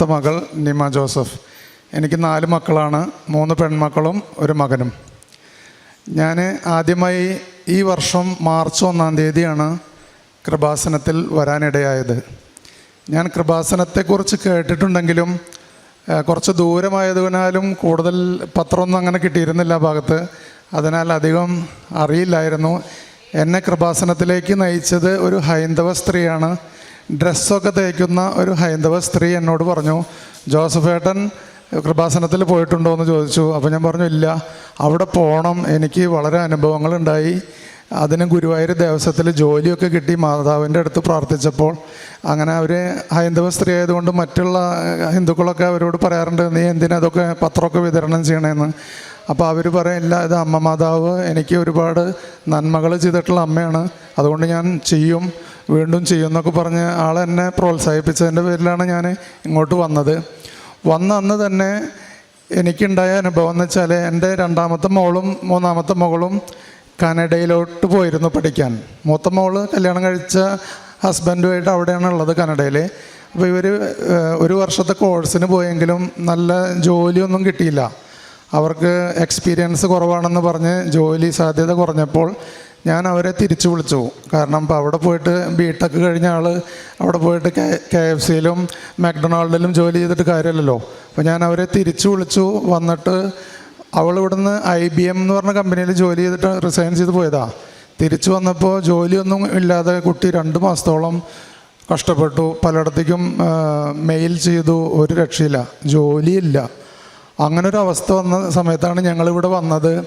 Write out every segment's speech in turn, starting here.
രണ്ടാമത്തെ മകൾ നിമ ജോസഫ്. എനിക്ക് നാല് മക്കളാണ്. മൂന്ന് പെൺമക്കളും ഒരു മകനും. ഞാൻ ആദ്യമായി ഈ വർഷം മാർച്ച് ഒന്നാം തീയതിയാണ് കൃപാസനത്തിൽ വരാനിടയായത്. ഞാൻ കൃപാസനത്തെക്കുറിച്ച് കേട്ടിട്ടുണ്ടെങ്കിലും കുറച്ച് ദൂരമായതിനാലും കൂടുതൽ പത്രമൊന്നും അങ്ങനെ കിട്ടിയിരുന്നില്ല ഭാഗത്ത്. അതിനാൽ അധികം അറിയില്ലായിരുന്നു. എന്നെ കൃപാസനത്തിലേക്ക് നയിച്ചത് ഒരു ഹൈന്ദവ സ്ത്രീയാണ്. ഡ്രസ്സൊക്കെ തേക്കുന്ന ഒരു ഹൈന്ദവ സ്ത്രീ എന്നോട് പറഞ്ഞു ജോസഫ് ഏട്ടൻ കൃപാസനത്തിൽ പോയിട്ടുണ്ടോ എന്ന് ചോദിച്ചു. അപ്പോൾ ഞാൻ പറഞ്ഞു ഇല്ല. അവിടെ പോകണം എനിക്ക് വളരെ അനുഭവങ്ങളുണ്ടായി. അതിന് ഗുരുവായൂർ ദേവസ്വത്തിൽ ജോലിയൊക്കെ കിട്ടി. മാതാവിന്റെ അടുത്ത് പ്രാർത്ഥിച്ചപ്പോൾ അങ്ങനെ അവർ ഹൈന്ദവ സ്ത്രീ ആയതുകൊണ്ട് മറ്റുള്ള ഹിന്ദുക്കളൊക്കെ അവരോട് പറയാറുണ്ട് നീ എന്തിനാ അതൊക്കെ പത്രമൊക്കെ വിതരണം ചെയ്യണമെന്ന് അപ്പോൾ അവർ പറയില്ല ഇത് അമ്മ മാതാവ് എനിക്ക് ഒരുപാട് നന്മകൾ ചെയ്തിട്ടുള്ള അമ്മയാണ്. അതുകൊണ്ട് ഞാൻ ചെയ്യും വീണ്ടും ചെയ്യും എന്നൊക്കെ പറഞ്ഞ് ആളെന്നെ പ്രോത്സാഹിപ്പിച്ചതിന്റെ പേരിലാണ് ഞാൻ ഇങ്ങോട്ട് വന്നത്. വന്ന അന്ന് തന്നെ എനിക്കുണ്ടായ അനുഭവം എന്ന് വെച്ചാൽ എന്റെ രണ്ടാമത്തെ മോളും മൂന്നാമത്തെ മകളും കനഡയിലോട്ട് പോയിരുന്നു പഠിക്കാൻ. മൂത്ത മോൾ കല്യാണം കഴിച്ച ഹസ്ബൻഡുമായിട്ട് അവിടെയാണ് ഉള്ളത് കനഡയിൽ അപ്പോൾ ഇവർ ഒരു വർഷത്തെ കോഴ്സിന് പോയെങ്കിലും നല്ല ജോലിയൊന്നും കിട്ടിയില്ല. അവർക്ക് എക്സ്പീരിയൻസ് കുറവാണെന്ന് പറഞ്ഞ് ജോലി സാധ്യത കുറഞ്ഞപ്പോൾ ഞാൻ അവരെ തിരിച്ചു വിളിച്ചു. കാരണം ഇപ്പോൾ അവിടെ പോയിട്ട് ബി ടെക് കഴിഞ്ഞ ആൾ അവിടെ പോയിട്ട് കെ കെ എഫ് സിയിലും മാക്ഡൊണാൾഡിലും ജോലി ചെയ്തിട്ട് കാര്യമല്ലല്ലോ. അപ്പോൾ ഞാൻ അവരെ തിരിച്ചു വിളിച്ചു. വന്നിട്ട് അവൾ ഇവിടുന്ന് ഐ ബി എം എന്ന് പറഞ്ഞ കമ്പനിയിൽ ജോലി ചെയ്തിട്ട് റിസൈൻ ചെയ്ത് പോയതാ. തിരിച്ചു വന്നപ്പോൾ ജോലിയൊന്നും ഇല്ലാതെ കുട്ടി രണ്ട് മാസത്തോളം കഷ്ടപ്പെട്ടു. പലയിടത്തേക്കും മെയിൽ ചെയ്തു. ഒരു രക്ഷയില്ല. ജോലിയില്ല. അങ്ങനെ ഒരു അവസ്ഥ വന്ന സമയത്താണ് ഞങ്ങളിവിടെ വന്നത്.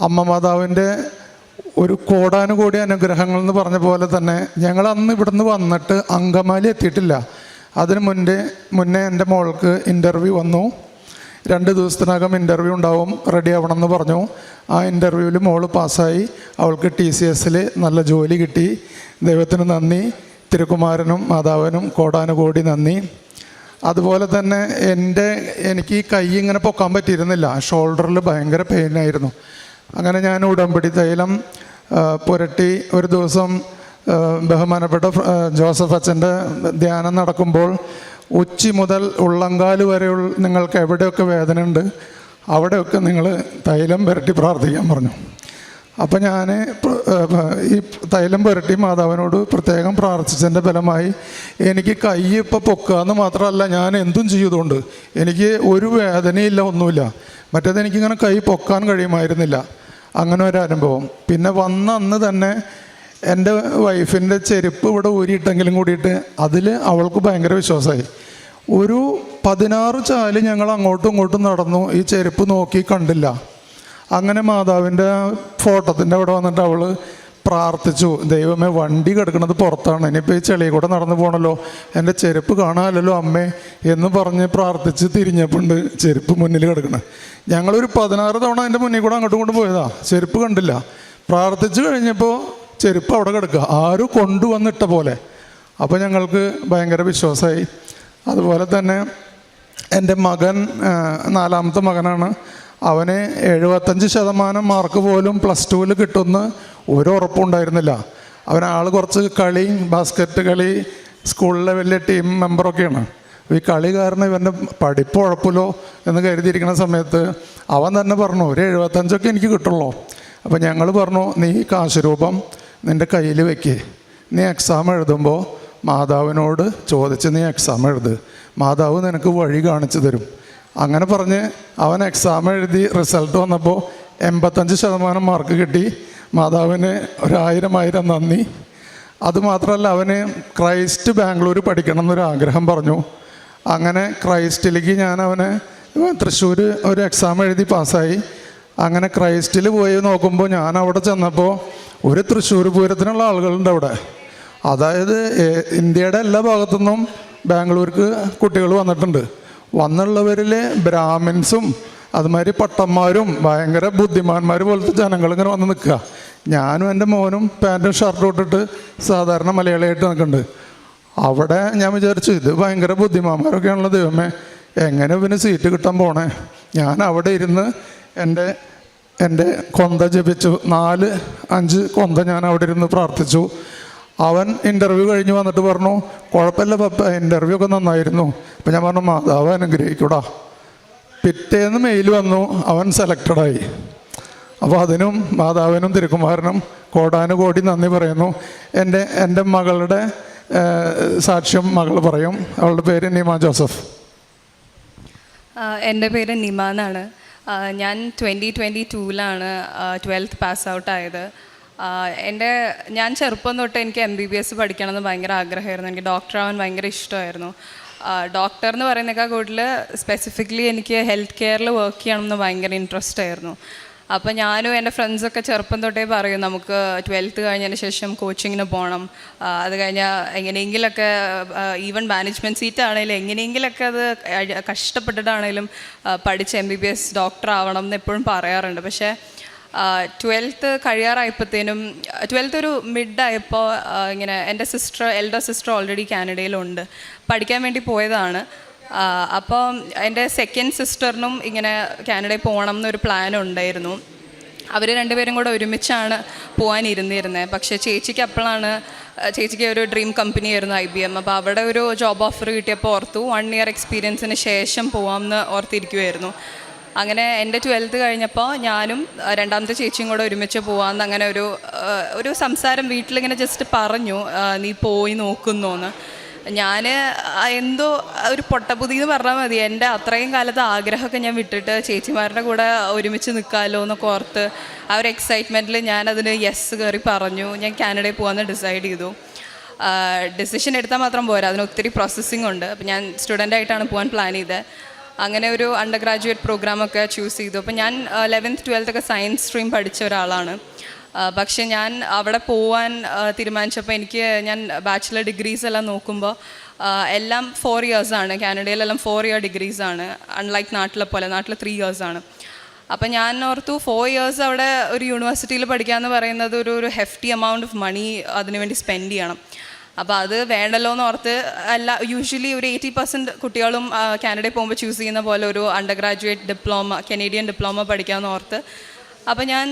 അമ്മ മാതാവിന്റെ ഒരു കോടാനുകോടി അനുഗ്രഹങ്ങൾ എന്ന് പറഞ്ഞ പോലെ തന്നെ ഞങ്ങൾ അന്ന് ഇവിടുന്ന് വന്നിട്ട് അങ്കമാലി എത്തിയിട്ടില്ല. അതിന് മുൻപേ മുന്നേ എന്റെ മോൾക്ക് ഇന്റർവ്യൂ വന്നു. രണ്ട് ദിവസത്തിനകം ഇന്റർവ്യൂ ഉണ്ടാവും റെഡി ആവണം എന്ന് പറഞ്ഞു. ആ ഇന്റർവ്യൂവിൽ മോൾ പാസ്സായി. അവൾക്ക് ടി സി എസിൽ നല്ല ജോലി കിട്ടി. ദൈവത്തിന് നന്ദി. തിരുക്കുമാരനും മാതാവിനും കോടാനുകോടി നന്ദി. അതുപോലെ തന്നെ എന്റെ എനിക്ക് ഈ കൈ ഇങ്ങനെ പൊക്കാൻ പറ്റിയിരുന്നില്ല. ഷോൾഡറിൽ ഭയങ്കര പെയിൻ ആയിരുന്നു. അങ്ങനെ ഞാൻ ഉടമ്പടി തൈലം പുരട്ടി ഒരു ദിവസം ബഹുമാനപ്പെട്ട ജോസഫ് അച്ഛന്റെ ധ്യാനം നടക്കുമ്പോൾ ഉച്ചി മുതൽ ഉള്ളങ്കാൽ വരെയുള്ള നിങ്ങൾക്ക് എവിടെയൊക്കെ വേദനയുണ്ട് അവിടെയൊക്കെ നിങ്ങൾ തൈലം പുരട്ടി പ്രാർത്ഥിക്കാൻ പറഞ്ഞു. അപ്പം ഞാൻ ഈ തൈലം പുരട്ടി മാതാവിനോട് പ്രത്യേകം പ്രാർത്ഥിച്ചതിന്റെ ഫലമായി എനിക്ക് കൈ ഇപ്പോൾ പൊക്കുക എന്ന് മാത്രമല്ല ഞാൻ എന്തും ചെയ്തുകൊണ്ട് എനിക്ക് ഒരു വേദനയില്ല ഒന്നുമില്ല. മറ്റേത് എനിക്കിങ്ങനെ കൈ പൊക്കാൻ കഴിയുമായിരുന്നില്ല. അങ്ങനെ ഒരു അനുഭവം. പിന്നെ വന്ന അന്ന് തന്നെ എന്റെ വൈഫിന്റെ ചെരുപ്പ് ഇവിടെ ഊരിയിട്ടെങ്കിലും കൂടിയിട്ട് അതിൽ അവൾക്ക് ഭയങ്കര വിശ്വാസമായി. ഒരു പതിനാറ് ചാൽ ഞങ്ങൾ അങ്ങോട്ടും ഇങ്ങോട്ടും നടന്നു. ഈ ചെരുപ്പ് നോക്കി കണ്ടില്ല. അങ്ങനെ മാതാവിന്റെ ഫോട്ടോത്തിന്റെ അവിടെ വന്നിട്ട് അവൾ പ്രാർത്ഥിച്ചു ദൈവമേ വണ്ടി കിടക്കുന്നത് പുറത്താണ് ഇനിയിപ്പോൾ ഈ ചെളി കൂടെ നടന്നു പോകണല്ലോ എന്റെ ചെരുപ്പ് കാണാമല്ലോ അമ്മേ എന്ന് പറഞ്ഞ് പ്രാർത്ഥിച്ച് തിരിഞ്ഞപ്പോണ്ട് ചെരുപ്പ് മുന്നിൽ കിടക്കണം. ഞങ്ങളൊരു പതിനാറ് തവണ എന്റെ മുന്നിൽ കൂടെ അങ്ങോട്ടും കൊണ്ട് പോയതാ ചെരുപ്പ് കണ്ടില്ല. പ്രാർത്ഥിച്ചു കഴിഞ്ഞപ്പോൾ ചെരുപ്പ് അവിടെ കിടക്കുക ആരും കൊണ്ടുവന്നിട്ട പോലെ. അപ്പോൾ ഞങ്ങൾക്ക് ഭയങ്കര വിശ്വാസമായി. അതുപോലെ തന്നെ എന്റെ മകൻ നാലാമത്തെ മകനാണ് അവന് എഴുപത്തഞ്ച് ശതമാനം മാർക്ക് പോലും പ്ലസ് ടുവിൽ കിട്ടുമെന്ന് ഒരു ഉറപ്പുണ്ടായിരുന്നില്ല അവൻ ആൾ കുറച്ച് കളി ബാസ്ക്കറ്റ് കളി സ്കൂളിലെ വലിയ ടീം മെമ്പറൊക്കെയാണ് ഈ കളി കാരണം ഇവന്റെ പഠിപ്പ് ഉഴപ്പില്ലോ എന്ന് കരുതിയിരിക്കുന്ന സമയത്ത് അവൻ തന്നെ പറഞ്ഞു ഒരു എഴുപത്തഞ്ചൊക്കെ എനിക്ക് കിട്ടുള്ളൂ. അപ്പോൾ ഞങ്ങൾ പറഞ്ഞു നീ കാശ് രൂപം നിന്റെ കയ്യിൽ വെക്കേ. നീ എക്സാം എഴുതുമ്പോൾ മാതാവിനോട് ചോദിച്ച് നീ എക്സാം എഴുത്. മാതാവ് നിനക്ക് വഴി കാണിച്ചു തരും. അങ്ങനെ പറഞ്ഞ് അവൻ എക്സാം എഴുതി റിസൾട്ട് വന്നപ്പോൾ എൺപത്തഞ്ച് ശതമാനം മാർക്ക് കിട്ടി. മാതാവിന് ഒരായിരം ആയിരം നന്ദി. അതുമാത്രമല്ല അവന് ക്രൈസ്റ്റ് ബാംഗ്ലൂർ പഠിക്കണം എന്നൊരു ആഗ്രഹം പറഞ്ഞു. അങ്ങനെ ക്രൈസ്റ്റിലേക്ക് ഞാൻ അവനെ തൃശ്ശൂർ ഒരു എക്സാം എഴുതി പാസ്സായി. അങ്ങനെ ക്രൈസ്റ്റിൽ പോയി നോക്കുമ്പോൾ ഞാൻ അവിടെ ചെന്നപ്പോൾ ഒരു തൃശ്ശൂർ പൂരത്തിനുള്ള ആളുകളുണ്ട് അവിടെ. അതായത് ഇന്ത്യയുടെ എല്ലാ ഭാഗത്തുനിന്നും ബാംഗ്ലൂർക്ക് കുട്ടികൾ വന്നിട്ടുണ്ട്. വന്നുള്ളവരിൽ ബ്രാഹ്മിൻസും അതുമാതിരി പട്ടന്മാരും ഭയങ്കര ബുദ്ധിമാന്മാർ പോലത്തെ ജനങ്ങൾ ഇങ്ങനെ വന്ന് നിൽക്കുക. ഞാനും എന്റെ മോനും പാന്റും ഷർട്ടും ഇട്ടിട്ട് സാധാരണ മലയാളിയായിട്ട് നിൽക്കുന്നുണ്ട് അവിടെ ഞാൻ വിചാരിച്ചു ഇത് ഭയങ്കര ബുദ്ധിമാന്മാരൊക്കെയാണല്ലോ ദൈവമേ. എങ്ങനെ പിന്നെ സീറ്റ് കിട്ടാൻ പോണേ? ഞാൻ അവിടെ ഇരുന്ന് എന്റെ എന്റെ കൊന്ത ജപിച്ചു. നാല് അഞ്ച് കൊന്ത ഞാൻ അവിടെ ഇരുന്ന് പ്രാർത്ഥിച്ചു. അവൻ ഇന്റർവ്യൂ കഴിഞ്ഞ് വന്നിട്ട് പറഞ്ഞു കുഴപ്പമില്ല പപ്പ ഇന്റർവ്യൂ ഒക്കെ നന്നായിരുന്നു. അപ്പം ഞാൻ പറഞ്ഞു മാതാവ് അനുഗ്രഹിക്കൂടാ. പിറ്റേന്ന് മെയിൽ വന്നു അവൻ സെലക്റ്റഡായി അപ്പോൾ അതിനും മാതാവിനും തിരുക്കുമാരനും കോടാനുകോടി നന്ദി പറയുന്നു. എന്റെ എന്റെ മകളുടെ സാക്ഷ്യം മകൾ പറയും. അവളുടെ പേര് നിമ ജോസഫ്. എന്റെ പേര് നിമ എന്നാണ്. ഞാൻ ട്വന്റി ട്വന്റി ടൂവിലാണ് ട്വൽത്ത് പാസ് ഔട്ട് ആയത്. എന്റെ ഞാൻ ചെറുപ്പം തൊട്ട് എനിക്ക് എം ബി ബി എസ് പഠിക്കണമെന്ന് ഭയങ്കര ആഗ്രഹമായിരുന്നു. എനിക്ക് ഡോക്ടർ ആവാൻ ഭയങ്കര ഇഷ്ടമായിരുന്നു. ഡോക്ടർ എന്ന് പറയുന്നേക്കാൾ കൂടുതൽ സ്പെസിഫിക്കലി എനിക്ക് ഹെൽത്ത് കെയറിൽ വർക്ക് ചെയ്യണമെന്ന് ഭയങ്കര ഇൻട്രസ്റ്റ് ആയിരുന്നു. അപ്പോൾ ഞാനും എന്റെ ഫ്രണ്ട്സൊക്കെ ചെറുപ്പം തൊട്ടേ പറയും നമുക്ക് ട്വൽത്ത് കഴിഞ്ഞതിന് ശേഷം കോച്ചിങ്ങിന് പോകണം അത് കഴിഞ്ഞാൽ എങ്ങനെയെങ്കിലൊക്കെ ഈവൻ മാനേജ്മെന്റ് സീറ്റ് ആണെങ്കിലും എങ്ങനെയെങ്കിലൊക്കെ അത് കഷ്ടപ്പെട്ടിട്ടാണെങ്കിലും പഠിച്ച് M B B S doctor ആവണം എന്ന് എപ്പോഴും പറയാറുണ്ട്. പക്ഷേ ട്വൽത്ത് കഴിയാറായപ്പോഴത്തേനും ട്വൽത്ത് ഒരു മിഡ് ആയപ്പോൾ ഇങ്ങനെ എന്റെ സിസ്റ്റർ എൽഡർ സിസ്റ്റർ ഓൾറെഡി കാനഡയിലുണ്ട്. പഠിക്കാൻ വേണ്ടി പോയതാണ്. അപ്പോൾ എന്റെ സെക്കൻഡ് സിസ്റ്ററിനും ഇങ്ങനെ കാനഡയിൽ പോകണം എന്നൊരു പ്ലാൻ ഉണ്ടായിരുന്നു. അവർ രണ്ടുപേരും കൂടെ ഒരുമിച്ചാണ് പോകാൻ ഇരുന്നിരുന്നത് പക്ഷേ ചേച്ചിക്ക് അപ്പോഴാണ് ചേച്ചിക്ക് ഒരു ഡ്രീം കമ്പനി ആയിരുന്നു ഐ ബി എം. അപ്പോൾ അവിടെ ഒരു ജോബ് ഓഫർ കിട്ടിയപ്പോൾ ഓർത്തു വൺ ഇയർ എക്സ്പീരിയൻസിന് ശേഷം പോകാമെന്ന് ഓർത്തിരിക്കുമായിരുന്നു അങ്ങനെ എന്റെ ട്വൽത്ത് കഴിഞ്ഞപ്പോൾ ഞാനും രണ്ടാമത്തെ ചേച്ചിയും കൂടെ ഒരുമിച്ച് പോകാമെന്ന് അങ്ങനെ ഒരു ഒരു സംസാരം വീട്ടിലിങ്ങനെ ജസ്റ്റ് പറഞ്ഞു നീ പോയി നോക്കുന്നോന്ന്. ഞാൻ എന്തോ ഒരു പൊട്ടബുദ്ധി എന്ന് പറഞ്ഞാൽ മതി. എന്റെ അത്രയും കാലത്തെ ആഗ്രഹമൊക്കെ ഞാൻ വിട്ടിട്ട് ചേച്ചിമാരുടെ കൂടെ ഒരുമിച്ച് നിൽക്കാമല്ലോ എന്നൊക്കെ ഓർത്ത് ആ ഒരു എക്സൈറ്റ്മെന്റിൽ ഞാനതിന് യെസ് കയറി പറഞ്ഞു. ഞാൻ കാനഡയിൽ പോകാമെന്ന് ഡിസൈഡ് ചെയ്തു. ഡിസിഷൻ എടുത്താൽ മാത്രം പോരാ. അതിന് ഒത്തിരി പ്രോസസ്സിംഗ് ഉണ്ട്. അപ്പോൾ ഞാൻ സ്റ്റുഡന്റായിട്ടാണ് പോകാൻ പ്ലാൻ ചെയ്തത് അങ്ങനെ ഒരു അണ്ടർ ഗ്രാജുവേറ്റ് പ്രോഗ്രാമൊക്കെ ചൂസ് ചെയ്തു. അപ്പോൾ ഞാൻ ലെവൻത്ത് ട്വൽത്ത് ഒക്കെ സയൻസ് സ്ട്രീം പഠിച്ച ഒരാളാണ്. പക്ഷേ ഞാൻ അവിടെ പോവാൻ തീരുമാനിച്ചപ്പോൾ എനിക്ക് ഞാൻ ബാച്ചിലർ ഡിഗ്രീസ് എല്ലാം നോക്കുമ്പോൾ എല്ലാം ഫോർ ഇയേഴ്സാണ് കാനഡയിലെല്ലാം ഫോർ ഇയർ ഡിഗ്രീസ് ആണ്. അൺലൈക്ക് നാട്ടിലെ പോലെ നാട്ടിൽ ത്രീ ഇയേഴ്സാണ് അപ്പം ഞാൻ ഓർത്തു ഫോർ ഇയേഴ്സ് അവിടെ ഒരു യൂണിവേഴ്സിറ്റിയിൽ പഠിക്കുക എന്ന് പറയുന്നത് ഒരു ഒരു ഹെഫ്റ്റി എമൗണ്ട് ഓഫ് മണി അതിനുവേണ്ടി സ്പെൻഡ് ചെയ്യണം. അപ്പോൾ അത് വേണ്ടല്ലോ എന്ന് ഓർത്ത് അല്ല യൂഷ്വലി ഒരു എയ്റ്റി പെർസെന്റ് കുട്ടികളും കാനഡയിൽ പോകുമ്പോൾ ചൂസ് ചെയ്യുന്ന പോലെ ഒരു undergraduate diploma Canadian diploma പഠിക്കാമെന്ന് ഓർത്ത്. അപ്പോൾ ഞാൻ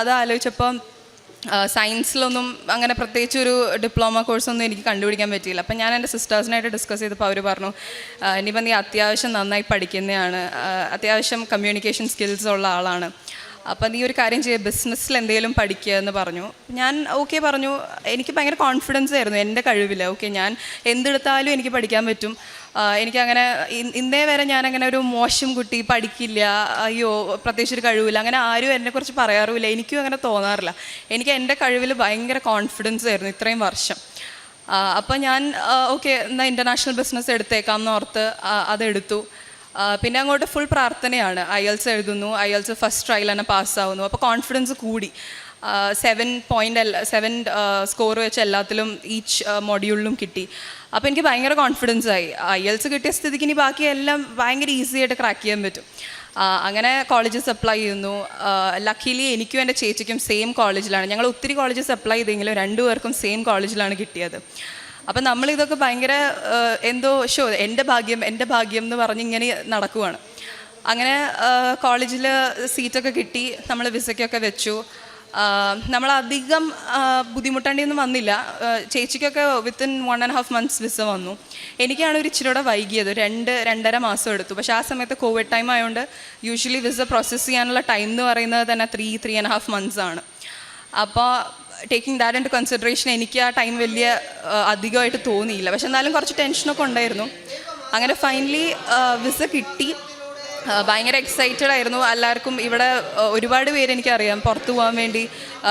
അത് ആലോചിച്ചപ്പോൾ സയൻസിലൊന്നും അങ്ങനെ പ്രത്യേകിച്ച് ഒരു ഡിപ്ലോമ കോഴ്സൊന്നും എനിക്ക് കണ്ടുപിടിക്കാൻ പറ്റിയില്ല. അപ്പം ഞാൻ എന്റെ സിസ്റ്റേഴ്സിനായിട്ട് ഡിസ്കസ് ചെയ്തപ്പോൾ അവർ പറഞ്ഞു ഇനിയിപ്പം നീ അത്യാവശ്യം നന്നായി പഠിക്കുന്നതാണ് അത്യാവശ്യം കമ്മ്യൂണിക്കേഷൻ സ്കിൽസ് ഉള്ള ആളാണ്. അപ്പം നീ ഒരു കാര്യം ചെയ്യുക ബിസിനസ്സിൽ എന്തെങ്കിലും പഠിക്കുക എന്ന് പറഞ്ഞു. ഞാൻ ഓക്കെ പറഞ്ഞു. എനിക്ക് ഭയങ്കര കോൺഫിഡൻസ് ആയിരുന്നു എന്റെ കഴിവിൽ ഓക്കെ ഞാൻ എന്തെടുത്താലും എനിക്ക് പഠിക്കാൻ പറ്റും. എനിക്കങ്ങനെ ഇന്നേ വരെ ഞാനങ്ങനെ ഒരു മോശം കുട്ടി പഠിക്കില്ല അയ്യോ പ്രത്യേകിച്ച് ഒരു കഴിവില്ല അങ്ങനെ ആരും എന്നെക്കുറിച്ച് പറയാറുമില്ല എനിക്കും അങ്ങനെ തോന്നാറില്ല. എനിക്ക് എന്റെ കഴിവിൽ ഭയങ്കര കോൺഫിഡൻസ് ആയിരുന്നു ഇത്രയും വർഷം. അപ്പോൾ ഞാൻ ഓക്കെ എന്നാൽ ഇന്റർനാഷണൽ ബിസിനസ് എടുത്തേക്കാം എന്ന് ഓർത്ത് ആ, അതെടുത്തു. പിന്നെ അങ്ങോട്ട് ഫുൾ പ്രാർത്ഥനയാണ്. ഐ എൽസ് എഴുതുന്നു. ഐ എൽസ് ഫസ്റ്റ് ട്രയൽ തന്നെ പാസ്സാവുന്നു. അപ്പോൾ കോൺഫിഡൻസ് കൂടി. സെവൻ പോയിന്റ് എല്ലാ സെവൻ സ്കോർ വെച്ച് എല്ലാത്തിലും ഈച്ച് മൊഡ്യൂളിലും കിട്ടി. അപ്പോൾ എനിക്ക് ഭയങ്കര കോൺഫിഡൻസ് ആയി. ഐ എൽസ് കിട്ടിയ സ്ഥിതിക്ക് ഇനി ബാക്കി എല്ലാം ഭയങ്കര ഈസി ആയിട്ട് ക്രാക്ക് ചെയ്യാൻ പറ്റും. അങ്ങനെ കോളേജസ് അപ്ലൈ ചെയ്യുന്നു. ലക്കിലി എനിക്കും എന്റെ ചേച്ചിക്കും സെയിം കോളേജിലാണ് ഞങ്ങൾ ഒത്തിരി കോളേജസ് അപ്ലൈ ചെയ്തെങ്കിലും രണ്ടുപേർക്കും സെയിം കോളേജിലാണ് കിട്ടിയത്. അപ്പം നമ്മളിതൊക്കെ ഭയങ്കര എന്തോ ഷോ എന്റെ ഭാഗ്യം എന്റെ ഭാഗ്യം എന്ന് പറഞ്ഞ് ഇങ്ങനെ നടക്കുവാണ്. അങ്ങനെ കോളേജിൽ സീറ്റൊക്കെ കിട്ടി നമ്മൾ വിസയ്ക്കൊക്കെ വെച്ചു. നമ്മളധികം ബുദ്ധിമുട്ടേണ്ടിയൊന്നും വന്നില്ല. ചേച്ചിക്കൊക്കെ within one and half months visa വന്നു. എനിക്കാണ് ഒരു ഇച്ചിരി കൂടെ വൈകിയത് രണ്ട് രണ്ടര മാസം എടുത്തു. പക്ഷേ ആ സമയത്ത് കോവിഡ് ടൈം ആയതുകൊണ്ട് യൂഷ്വലി വിസ പ്രോസസ്സ് ചെയ്യാനുള്ള ടൈം എന്ന് പറയുന്നത് തന്നെ three three and half months ആണ്. അപ്പോൾ ടേക്കിംഗ് ദാറ്റ് ഇൻ കൺസിഡറേഷൻ എനിക്ക് ആ ടൈം വലിയ അധികമായിട്ട് തോന്നിയില്ല. പക്ഷെ എന്നാലും കുറച്ച് ടെൻഷനൊക്കെ ഉണ്ടായിരുന്നു. അങ്ങനെ ഫൈനലി വിസ കിട്ടി. ഭയങ്കര എക്സൈറ്റഡ് ആയിരുന്നു. എല്ലാവർക്കും ഇവിടെ ഒരുപാട് പേര് എനിക്കറിയാം. പുറത്തു പോകാൻ വേണ്ടി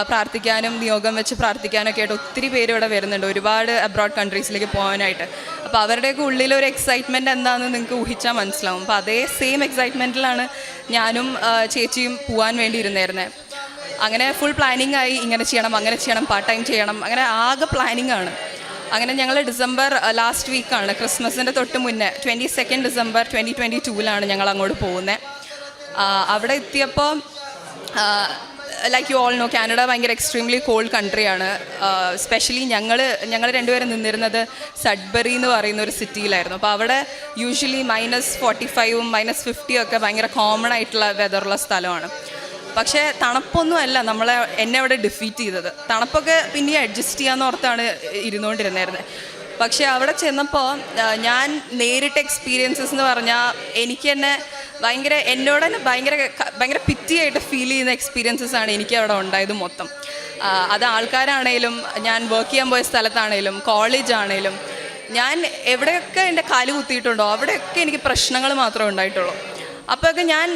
പ്രാർത്ഥിക്കാനും നിയോഗം വെച്ച് പ്രാർത്ഥിക്കാനൊക്കെ ആയിട്ട് ഒത്തിരി പേര് ഇവിടെ വരുന്നുണ്ട്. ഒരുപാട് അബ്രോഡ് കൺട്രീസിലേക്ക് പോകാനായിട്ട്. അപ്പോൾ അവരുടെയൊക്കെ ഉള്ളിൽ ഒരു എക്സൈറ്റ്മെന്റ് എന്താണെന്ന് നിങ്ങൾക്ക് ഊഹിച്ചാൽ മനസ്സിലാവും. അപ്പോൾ അതേ സെയിം എക്സൈറ്റ്മെന്റിലാണ് ഞാനും ചേച്ചിയും പോകാൻ വേണ്ടി ഇരുന്നായിരുന്നത് അങ്ങനെ ഫുൾ പ്ലാനിങ് ആയി ഇങ്ങനെ ചെയ്യണം അങ്ങനെ ചെയ്യണം പാർട്ട് ടൈം ചെയ്യണം. അങ്ങനെ ആകെ പ്ലാനിങ് ആണ്. അങ്ങനെ ഞങ്ങൾ ഡിസംബർ ലാസ്റ്റ് വീക്കാണ് ക്രിസ്മസിന്റെ തൊട്ട് മുന്നേ twenty second December twenty twenty ടൂവിലാണ് ഞങ്ങൾ അങ്ങോട്ട് പോകുന്നത് അവിടെ എത്തിയപ്പോൾ like you all know Canada ഭയങ്കര എക്സ്ട്രീംലി കോൾഡ് കൺട്രിയാണ് സ്പെഷ്യലി ഞങ്ങൾ ഞങ്ങൾ രണ്ടുപേരും നിന്നിരുന്നത് സഡ്ബറി എന്ന് പറയുന്ന ഒരു സിറ്റിയിലായിരുന്നു അപ്പോൾ അവിടെ യൂഷ്വലി മൈനസ് ഫോർട്ടി ഫൈവും മൈനസ് ഫിഫ്റ്റിയും ഒക്കെ ഭയങ്കര കോമൺ ആയിട്ടുള്ള വെതറുള്ള സ്ഥലമാണ്. പക്ഷേ തണുപ്പൊന്നും അല്ല നമ്മളെ എന്നെ അവിടെ ഡിഫീറ്റ് ചെയ്തത്. തണുപ്പൊക്കെ പിന്നെ അഡ്ജസ്റ്റ് ചെയ്യാന്ന് ഓർത്താണ് ഇരുന്നുകൊണ്ടിരുന്നായിരുന്നത് പക്ഷേ അവിടെ ചെന്നപ്പോൾ ഞാൻ നേരിട്ട എക്സ്പീരിയൻസസ് എന്ന് പറഞ്ഞാൽ എനിക്ക് തന്നെ ഭയങ്കര എന്നോട് തന്നെ ഭയങ്കര ഭയങ്കര പിറ്റിയായിട്ട് ഫീൽ ചെയ്യുന്ന എക്സ്പീരിയൻസസ് ആണ് എനിക്ക് അവിടെ ഉണ്ടായത് മൊത്തം. അത് ആൾക്കാരാണേലും ഞാൻ വർക്ക് ചെയ്യാൻ പോയ സ്ഥലത്താണേലും കോളേജ് ആണേലും ഞാൻ എവിടെയൊക്കെ എന്റെ കാലു കുത്തിയിട്ടുണ്ടോ അവിടെയൊക്കെ എനിക്ക് പ്രശ്നങ്ങൾ മാത്രമേ ഉണ്ടായിട്ടുള്ളൂ. അപ്പോഴൊക്കെ ഞാൻ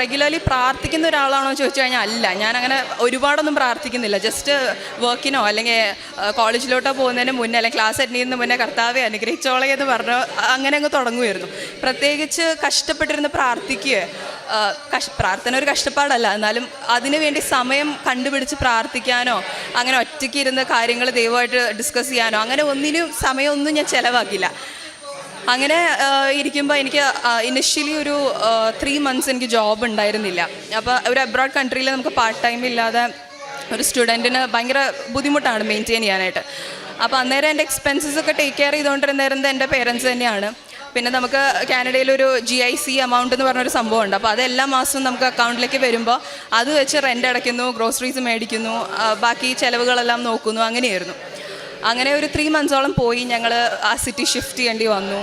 റെഗുലർലി പ്രാർത്ഥിക്കുന്ന ഒരാളാണോ ചോദിച്ചു കഴിഞ്ഞാൽ അല്ല. ഞാൻ അങ്ങനെ ഒരുപാടൊന്നും പ്രാർത്ഥിക്കുന്നില്ല. ജസ്റ്റ് വർക്കിനോ അല്ലെങ്കിൽ കോളേജിലോട്ടോ പോകുന്നതിന് മുന്നേ അല്ലെങ്കിൽ ക്ലാസ് അറ്റൻഡ് മുന്നേ കർത്താവെ അനുഗ്രഹിച്ചോളെ എന്ന് പറഞ്ഞു അങ്ങനെ അങ്ങ് തുടങ്ങുമായിരുന്നു പ്രത്യേകിച്ച് കഷ്ടപ്പെട്ടിരുന്ന് പ്രാർത്ഥിക്കുക കഷ് പ്രാർത്ഥന ഒരു കഷ്ടപ്പാടല്ല. എന്നാലും അതിനുവേണ്ടി സമയം കണ്ടുപിടിച്ച് പ്രാർത്ഥിക്കാനോ അങ്ങനെ ഒറ്റയ്ക്ക് ഇരുന്ന് കാര്യങ്ങൾ ദൈവമായിട്ട് ഡിസ്കസ് ചെയ്യാനോ അങ്ങനെ ഒന്നിനും സമയമൊന്നും ഞാൻ ചിലവാക്കില്ല. അങ്ങനെ ഇരിക്കുമ്പോൾ എനിക്ക് ഇനിഷ്യലി ഒരു ത്രീ മന്ത്സ് എനിക്ക് ജോബ് ഉണ്ടായിരുന്നില്ല. അപ്പോൾ ഒരു അബ്രോഡ് കൺട്രിയിൽ നമുക്ക് പാർട്ട് ടൈം ഇല്ലാതെ ഒരു സ്റ്റുഡന്റിന് ഭയങ്കര ബുദ്ധിമുട്ടാണ് മെയിന്റെയിൻ ചെയ്യാനായിട്ട്. അപ്പോൾ അന്നേരം എന്റെ എക്സ്പെൻസസ് ഒക്കെ ടേക്ക് കെയർ ചെയ്തുകൊണ്ടിരുന്നത് എന്റെ പേരൻസ് തന്നെയാണ്. പിന്നെ നമുക്ക് കാനഡയിലൊരു ജി ഐ സി എമൗണ്ട് എന്ന് പറഞ്ഞൊരു സംഭവമുണ്ട്. അപ്പോൾ അത് എല്ലാ മാസവും നമുക്ക് അക്കൗണ്ടിലേക്ക് വരുമ്പോൾ അത് വെച്ച് റെന്റ് അടയ്ക്കുന്നു ഗ്രോസറീസ് മേടിക്കുന്നു ബാക്കി ചിലവുകളെല്ലാം നോക്കുന്നു അങ്ങനെയായിരുന്നു. അങ്ങനെ ഒരു ത്രീ മന്ത്സോളം പോയി ഞങ്ങൾ ആ സിറ്റി ഷിഫ്റ്റ് ചെയ്യേണ്ടി വന്നു.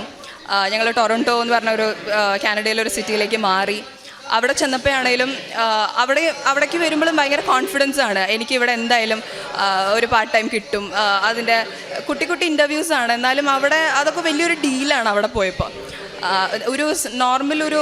ഞങ്ങൾ ടൊറന്റോ എന്ന് പറഞ്ഞ ഒരു കാനഡയിലെ ഒരു സിറ്റിയിലേക്ക് മാറി. അവിടെ ചെന്നപ്പോഴാണേലും അവിടെ അവിടേക്ക് വരുമ്പോഴും ഭയങ്കര കോൺഫിഡൻസ് ആണ്. എനിക്ക് ഇവിടെ എന്തായാലും ഒരു പാർട്ട് ടൈം കിട്ടും. അതിന്റെ കുട്ടി കുട്ടി ഇന്റർവ്യൂസ് ആണ്. എന്നാലും അവിടെ അതൊക്കെ വലിയൊരു ഡീലാണ് അവിടെ പോയപ്പോൾ ഒരു നോർമൽ ഒരു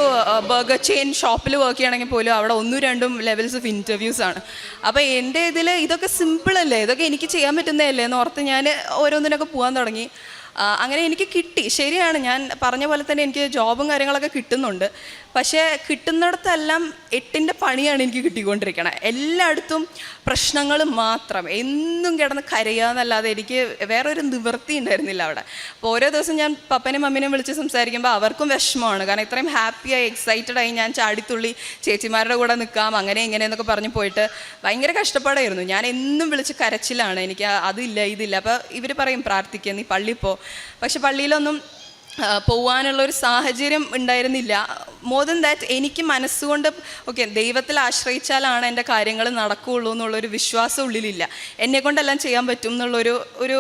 ബർഗർ ചെയിൻ ഷോപ്പിൽ വർക്ക് ചെയ്യണമെങ്കിൽ പോലും അവിടെ ഒന്നും രണ്ടും ലെവൽസ് ഓഫ് ഇന്റർവ്യൂസ് ആണ്. അപ്പോൾ എന്റെ ഇതിൽ ഇതൊക്കെ സിമ്പിൾ അല്ലേ? ഇതൊക്കെ എനിക്ക് ചെയ്യാൻ പറ്റുന്നതല്ലേ? എന്ന് ഓർത്ത് ഞാൻ ഓരോന്നിനൊക്കെ പോകാൻ തുടങ്ങി. അങ്ങനെ എനിക്ക് കിട്ടി. ശരിയാണ്. ഞാൻ പറഞ്ഞ പോലെ തന്നെ എനിക്ക് ജോബും കാര്യങ്ങളൊക്കെ കിട്ടുന്നുണ്ട്. പക്ഷേ കിട്ടുന്നിടത്തെല്ലാം എട്ടിന്റെ പണിയാണ് എനിക്ക് കിട്ടിക്കൊണ്ടിരിക്കണത് എല്ലായിടത്തും പ്രശ്നങ്ങൾ മാത്രം. എന്നും കിടന്ന് കരയുക എന്നല്ലാതെ എനിക്ക് വേറെ ഒരു നിവൃത്തി ഉണ്ടായിരുന്നില്ല അവിടെ. അപ്പോൾ ഓരോ ദിവസം ഞാൻ പപ്പനെയും മമ്മീനെയും വിളിച്ച് സംസാരിക്കുമ്പോൾ അവർക്കും വിഷമമാണ്. കാരണം ഇത്രയും ഹാപ്പിയായി എക്സൈറ്റഡായി ഞാൻ ചാടിത്തുള്ളി ചേച്ചിമാരുടെ കൂടെ നിൽക്കാം അങ്ങനെ ഇങ്ങനെ എന്നൊക്കെ പറഞ്ഞ് പോയിട്ട് ഭയങ്കര കഷ്ടപ്പാടായിരുന്നു. ഞാൻ എന്നും വിളിച്ച് കരച്ചിലാണ്. എനിക്ക് അതില്ല ഇതില്ല. അപ്പോൾ ഇവർ പറയും പ്രാർത്ഥിക്കുക നീ പള്ളിയിൽ പോ. പക്ഷെ പള്ളിയിലൊന്നും പോവാനുള്ള ഒരു സാഹചര്യം ഉണ്ടായിരുന്നില്ല. മോർ ദൻ ദാറ്റ് എനിക്ക് മനസ്സുകൊണ്ട് ഓക്കെ ദൈവത്തിൽ ആശ്രയിച്ചാലാണ് എന്റെ കാര്യങ്ങൾ നടക്കുകയുള്ളൂ എന്നുള്ളൊരു വിശ്വാസം ഉള്ളിലില്ല. എന്നെ കൊണ്ടെല്ലാം ചെയ്യാൻ പറ്റും എന്നുള്ളൊരു ഒരു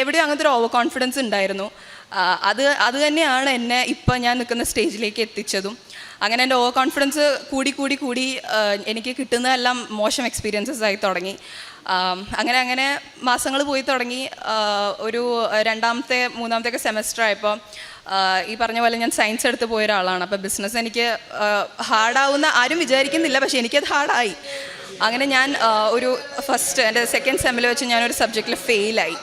എവിടെയും അങ്ങനത്തെ ഒരു ഓവർ കോൺഫിഡൻസ് ഉണ്ടായിരുന്നു അത് അത് തന്നെയാണ് എന്നെ ഇപ്പം ഞാൻ നിൽക്കുന്ന സ്റ്റേജിലേക്ക് എത്തിച്ചതും. അങ്ങനെ എന്റെ ഓവർ കോൺഫിഡൻസ് കൂടി കൂടി കൂടി എനിക്ക് കിട്ടുന്നതെല്ലാം മോശം എക്സ്പീരിയൻസസ് ആയി തുടങ്ങി. അങ്ങനെ അങ്ങനെ മാസങ്ങൾ പോയി തുടങ്ങി. ഒരു രണ്ടാമത്തെ മൂന്നാമത്തെ ഒക്കെ സെമസ്റ്റർ ആയപ്പോൾ ഈ പറഞ്ഞ പോലെ ഞാൻ സയൻസ് എടുത്ത് പോയ ഒരാളാണ്. അപ്പോൾ ബിസിനസ് എനിക്ക് ഹാർഡാവുന്ന ആരും വിചാരിക്കുന്നില്ല പക്ഷേ എനിക്കത് ഹാർഡായി അങ്ങനെ ഞാൻ ഒരു ഫസ്റ്റ് എന്റെ സെക്കൻഡ് സെമ്മിൽ വെച്ച് ഞാനൊരു സബ്ജക്റ്റിൽ ഫെയിലായി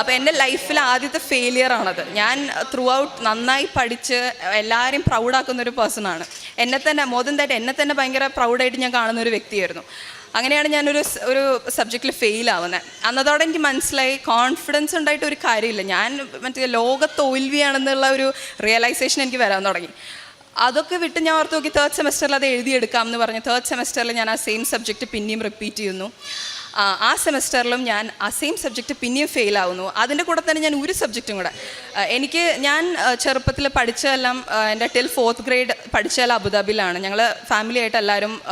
അപ്പോൾ എന്റെ ലൈഫിൽ ആദ്യത്തെ ഫെയിലിയർ ആണത്. ഞാൻ ത്രൂ ഔട്ട് നന്നായി പഠിച്ച് എല്ലാവരെയും പ്രൗഡാക്കുന്ന ഒരു പേഴ്സണാണ് എന്നെ തന്നെ മോദൻ ദാറ്റ് എന്നെ തന്നെ ഭയങ്കര പ്രൗഡായിട്ട് ഞാൻ കാണുന്ന ഒരു വ്യക്തിയായിരുന്നു. അങ്ങനെയാണ് ഞാനൊരു ഒരു സബ്ജക്റ്റിൽ ഫെയിൽ ആവുന്നത് അന്നതോടെ എനിക്ക് മനസ്സിലായി കോൺഫിഡൻസ് ഉണ്ടായിട്ട് ഒരു കാര്യമില്ല. ഞാൻ മറ്റേ ലോക തോൽവിയാണെന്നുള്ള ഒരു റിയലൈസേഷൻ എനിക്ക് വരാൻ തുടങ്ങി. അതൊക്കെ വിട്ട് ഞാൻ ഓർത്ത് നോക്കി തേർഡ് സെമസ്റ്ററിൽ അത് എഴുതിയെടുക്കാം എന്ന് പറഞ്ഞു തേർഡ് സെമസ്റ്ററിൽ ഞാൻ ആ സെയിം സബ്ജക്റ്റ് പിന്നെയും റിപ്പീറ്റ് ചെയ്യുന്നു. ആ, സെമസ്റ്ററിലും ഞാൻ ആ സെയിം സബ്ജക്റ്റ് പിന്നെയും ഫെയിൽ ആവുന്നു. അതിന്റെ കൂടെ തന്നെ ഞാൻ ഒരു സബ്ജക്റ്റും കൂടെ. എനിക്ക് ഞാൻ ചെറുപ്പത്തിൽ പഠിച്ചതെല്ലാം എന്റെ ടിൽ ഫോർത്ത് ഗ്രേഡ് പഠിച്ചതെല്ലാം അബുദാബിയിലാണ്. ഞങ്ങൾ ഫാമിലി ആയിട്ട് എല്ലാവരും